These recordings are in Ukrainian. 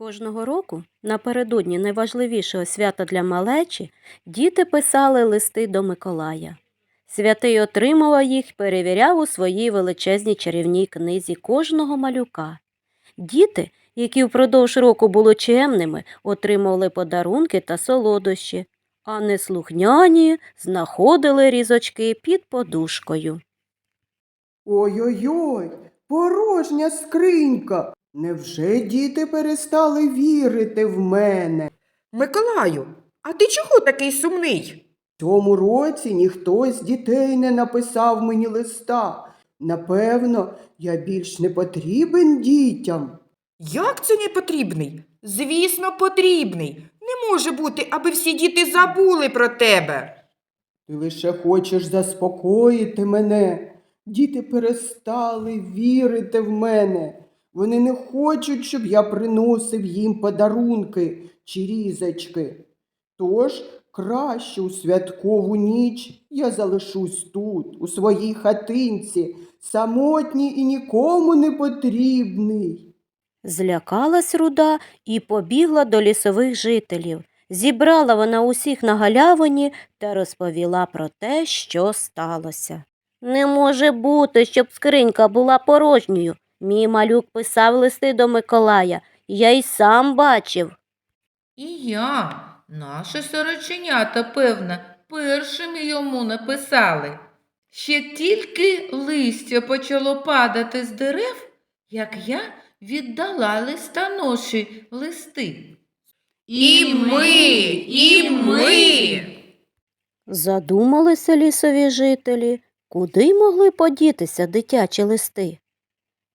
Кожного року, напередодні найважливішого свята для малечі, діти писали листи до Миколая. Святий отримував їх, перевіряв у своїй величезній чарівній книзі кожного малюка. Діти, які впродовж року були чемними, отримували подарунки та солодощі, а неслухняні знаходили різочки під подушкою. Ой-ой-ой, порожня скринька. Невже діти перестали вірити в мене? Миколаю, а ти чого такий сумний? В цьому році ніхто з дітей не написав мені листа. Напевно, я більш не потрібен дітям. Як це не потрібний? Звісно, потрібний. Не може бути, аби всі діти забули про тебе. Ти лише хочеш заспокоїти мене. Діти перестали вірити в мене. Вони не хочуть, щоб я приносив їм подарунки чи різочки. Тож краще у святкову ніч я залишусь тут, у своїй хатинці, самотній і нікому не потрібний. Злякалась руда і побігла до лісових жителів. Зібрала вона усіх на галявині та розповіла про те, що сталося. Не може бути, щоб скринька була порожньою. Мій малюк писав листи до Миколая, я й сам бачив. І я, наші сороченята, певно, першими йому написали. Ще тільки листя почало падати з дерев, як я віддала листоноші листи. І ми, і ми. Задумалися лісові жителі, куди могли подітися дитячі листи.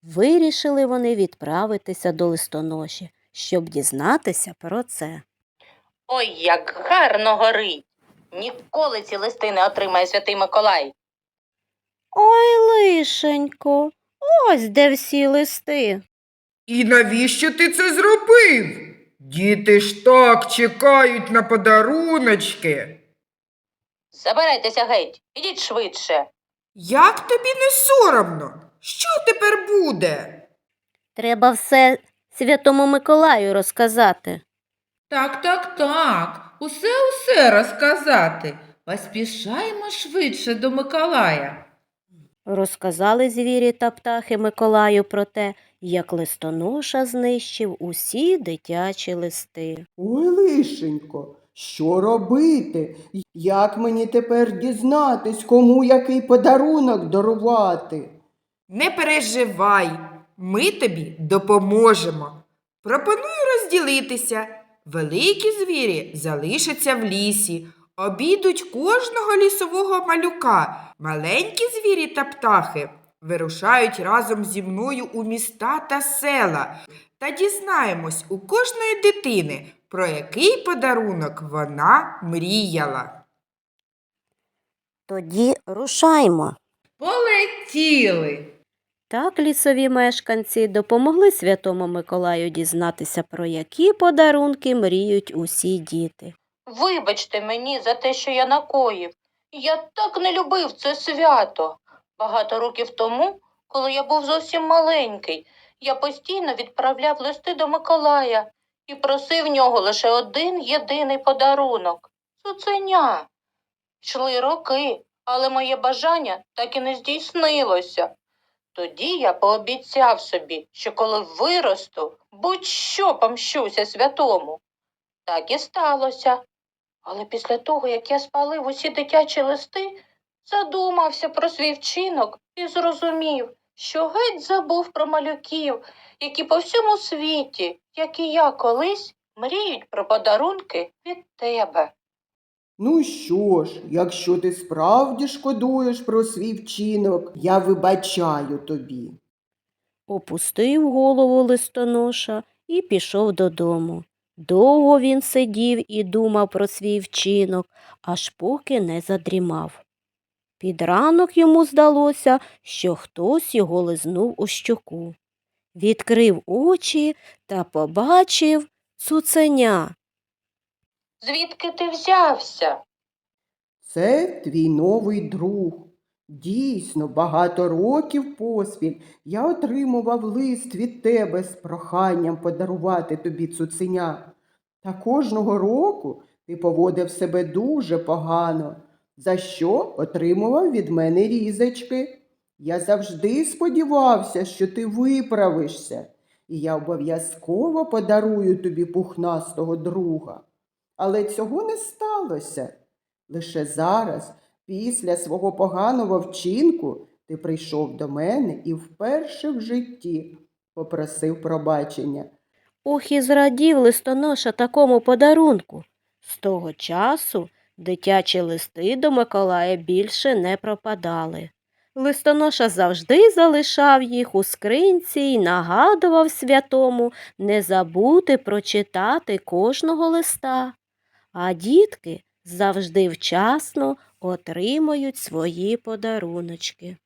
Вирішили вони відправитися до листоноші, щоб дізнатися про це. Ой, як гарно горить. Ніколи ці листи не отримає святий Миколай. Ой, лишенько, ось де всі листи. І навіщо ти це зробив? Діти ж так чекають на подаруночки. Забирайтеся геть, ідіть швидше. Як тобі не соромно? Що тепер буде? Треба все святому Миколаю розказати. Так, так, так, усе усе розказати. Поспішаємо швидше до Миколая. Розказали звірі та птахи Миколаю про те, як листоноша знищив усі дитячі листи. Ой, лишенько, що робити? Як мені тепер дізнатись, кому який подарунок дарувати? Не переживай, ми тобі допоможемо. Пропоную розділитися. Великі звірі залишаться в лісі, обійдуть кожного лісового малюка. Маленькі звірі та птахи вирушають разом зі мною у міста та села та дізнаємось у кожної дитини, про який подарунок вона мріяла. Тоді рушаймо. Полетіли. Так лісові мешканці допомогли святому Миколаю дізнатися, про які подарунки мріють усі діти. Вибачте мені за те, що я накоїв. Я так не любив це свято. Багато років тому, коли я був зовсім маленький, я постійно відправляв листи до Миколая і просив в нього лише один єдиний подарунок цуценя. Йшли роки, але моє бажання так і не здійснилося. Тоді я пообіцяв собі, що коли виросту, будь-що помщуся святому. Так і сталося. Але після того, як я спалив усі дитячі листи, задумався про свій вчинок і зрозумів, що геть забув про малюків, які по всьому світі, як і я колись, мріють про подарунки від тебе. Ну що ж, якщо ти справді шкодуєш про свій вчинок, я вибачаю тобі. Опустив голову листоноша і пішов додому. Довго він сидів і думав про свій вчинок, аж поки не задрімав. Під ранок йому здалося, що хтось його лизнув у щоку. Відкрив очі та побачив цуценя. Звідки ти взявся? Це твій новий друг. Дійсно, багато років поспіль я отримував лист від тебе з проханням подарувати тобі цуценя. Та кожного року ти поводив себе дуже погано, за що отримував від мене різочки. Я завжди сподівався, що ти виправишся, і я обов'язково подарую тобі пухнастого друга. Але цього не сталося. Лише зараз, після свого поганого вчинку, ти прийшов до мене і вперше в житті попросив пробачення. Ох, і зрадів листоноша такому подарунку. З того часу дитячі листи до Миколая більше не пропадали. Листоноша завжди залишав їх у скринці і нагадував святому не забути прочитати кожного листа. А дітки завжди вчасно отримують свої подаруночки.